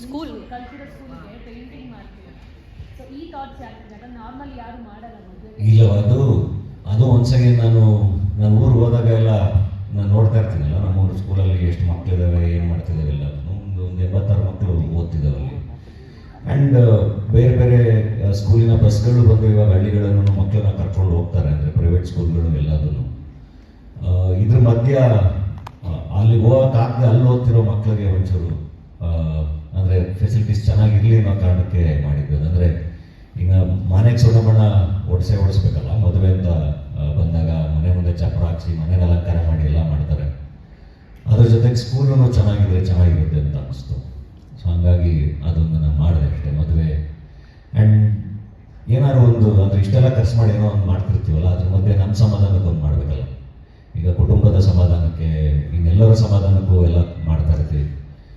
School ಕಲ್ತಿರೋ ಸ್ಕೂಲ್ಗೆ painting ಮಾಡ್ತೀವಿ. So ಈ ಥಾಟ್ಸ್ ಯಾಕೆ ನಾರ್ಮಲ್ ಯಾರು ಮಾಡಲ್ಲ ಇಲ್ಲ ಅದು ಅದು ಒಂದ್ಸರಿ ನಾನು ನಾನು ಊರು ಹೋದಾಗ ಎಲ್ಲ ನಾನು ನೋಡ್ತಾ ಇರ್ತೀನಲ್ಲ ನಮ್ಮ ಊರು ಸ್ಕೂಲಲ್ಲಿ ಎಷ್ಟು ಮಕ್ಕಳಿದ್ದಾವೆ ಏನು ಮಾಡ್ತಿದ್ದಾವೆ ಎಲ್ಲ. ಒಂದು ಒಂದು ಎಂಬತ್ತಾರು ಮಕ್ಕಳು ಓದ್ತಿದ್ದಾವೆ ಅಲ್ಲಿ. ಆ್ಯಂಡ್ ಬೇರೆ ಬೇರೆ ಸ್ಕೂಲಿನ ಬಸ್ಗಳು ಬಂದು ಇವಾಗ ಹಳ್ಳಿಗಳನ್ನು ಮಕ್ಕಳನ್ನ ಕರ್ಕೊಂಡು ಹೋಗ್ತಾರೆ ಅಂದರೆ ಪ್ರೈವೇಟ್ ಸ್ಕೂಲ್ಗಳು ಎಲ್ಲದನ್ನು ಇದ್ರ ಮಧ್ಯ ಅಲ್ಲಿ ಹೋಗೋಕ್ಕಾಗದೆ ಅಲ್ಲಿ ಓದ್ತಿರೋ ಮಕ್ಕಳಿಗೆ ಒಂಚೂರು ಅಂದರೆ ಫೆಸಿಲಿಟೀಸ್ ಚೆನ್ನಾಗಿರಲಿ ಅನ್ನೋ ಕಾರಣಕ್ಕೆ ಮಾಡಿದ್ದು ಅಂದರೆ ಈಗ ಮನೆಗೆ ಸುಣ್ಣಬಣ್ಣ ಓಡಿಸೇ ಓಡಿಸ್ಬೇಕಲ್ಲ ಮದುವೆ ಅಂತ ಬಂದಾಗ ಮನೆ ಮುಂದೆ ಚಪ್ರ ಹಾಕಿಸಿ ಮನೇನ ಅಲಂಕಾರ ಮಾಡಿ ಎಲ್ಲ ಮಾಡ್ತಾರೆ. ಅದ್ರ ಜೊತೆಗೆ ಸ್ಕೂಲೂ ಚೆನ್ನಾಗಿದ್ರೆ ಚೆನ್ನಾಗಿರುತ್ತೆ ಅಂತ ಅನಿಸ್ತು. ಸೊ ಹಂಗಾಗಿ ಅದೊಂದು ನಾನು ಮಾಡಿದೆ ಅಷ್ಟೇ, ಮದುವೆ. ಆ್ಯಂಡ್ ಏನಾದ್ರು ಒಂದು, ಅಂದರೆ ಇಷ್ಟೆಲ್ಲ ಖರ್ಚು ಮಾಡಿ ಏನೋ ಒಂದು ಮಾಡ್ತಿರ್ತೀವಲ್ಲ, ಅದ್ರ ಮಧ್ಯೆ ನಮ್ಮ ಸಮಾಧಾನಕ್ಕೆ ಒಂದು ಮಾಡಬೇಕಲ್ಲ. ಈಗ ಕುಟುಂಬದ ಸಮಾಧಾನಕ್ಕೆ, ಇನ್ನೆಲ್ಲರ ಸಮಾಧಾನಕ್ಕೂ ಎಲ್ಲ ಮಾಡ್ತಾ ಇರ್ತೀವಿ.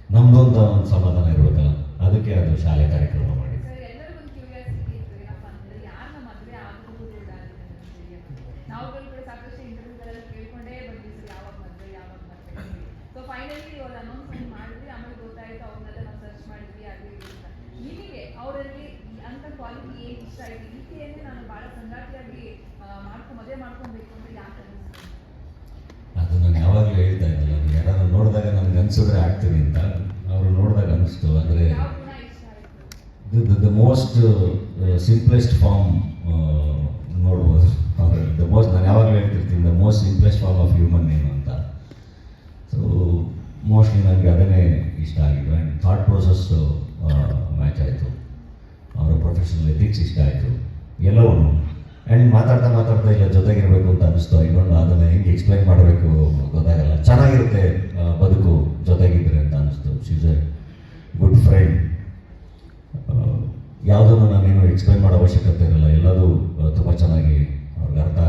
ನಮ್ಮದು ಅಂತ ಒಂದು ಸಮಾಧಾನ ಇರಬೇಕಲ್ಲ ಅದಕ್ಕೆ ಅದು ಶಾಲೆ ಕಾರ್ಯಕ್ರಮ ಮಾಡಿ ಇದು ಅವರಲ್ಲಿ ಅಂತ ಕ್ವಾಲಿಟಿ ಇಷ್ಟ ಈಕೆಯನ್ನೇ ನಾನು ಭಾಳ ಮಾಡ್ಕೊ, ಮದುವೆ ಮಾಡ್ಕೊಬೇಕು ಅಂದ್ರೆ ಯಾಕೆ ಅನಿಸ್ತು ಅದು ನಾನು ಯಾವಾಗಲೂ ಹೇಳ್ತಾ ಇದ್ದಲ್ಲ ನಾನು ಯಾರು ನೋಡಿದಾಗ ನನಗೆ ಅನ್ಸಿದ್ರೆ ಆಗ್ತೀನಿ ಅಂತ ಅವರು ನೋಡಿದಾಗ ಅನಿಸ್ತು, ಅಂದರೆ the the most simplest form ನೋಡ್ಬೋದು. ದ ಮೋಸ್ಟ್ ನಾನು ಯಾವಾಗಲೂ ಹೇಳ್ತಿರ್ತೀನಿ the most simplest form of human name ಅಂತ. ಸೊ ಮೋಸ್ಟ್ಲಿ ನನಗೆ ಅದನ್ನೇ ಇಷ್ಟ ಆಗಿದ್ದು ಆ್ಯಂಡ್ ಥಾಟ್ ಪ್ರೋಸೆಸ್ಸು ಮ್ಯಾಚ್ ಆಯಿತು. ಅವರ ಪ್ರೊಫೆಷನಲ್ ಎಥಿಕ್ಸ್ ಇಷ್ಟ ಆಯಿತು. ಎಲ್ಲವೂ. ಆ್ಯಂಡ್ ಮಾತಾಡ್ತಾ ಮಾತಾಡ್ತಾ ಇಲ್ಲ, ಜೊತೆಗಿರಬೇಕು ಅಂತ ಅನಿಸ್ತು. ಇನ್ನೊಂದು ಅದನ್ನು ಹೆಂಗೆ ಎಕ್ಸ್ಪ್ಲೈನ್ ಮಾಡಬೇಕು ಅದನ್ನು ನಾನೇನು ಎಕ್ಸ್ಪ್ಲೈನ್ ಮಾಡೋ ಅವಶ್ಯಕತೆ ಇರಲ್ಲ. ಎಲ್ಲದೂ ತುಂಬ ಚೆನ್ನಾಗಿ ಅವ್ರಿಗೆ ಅರ್ಥ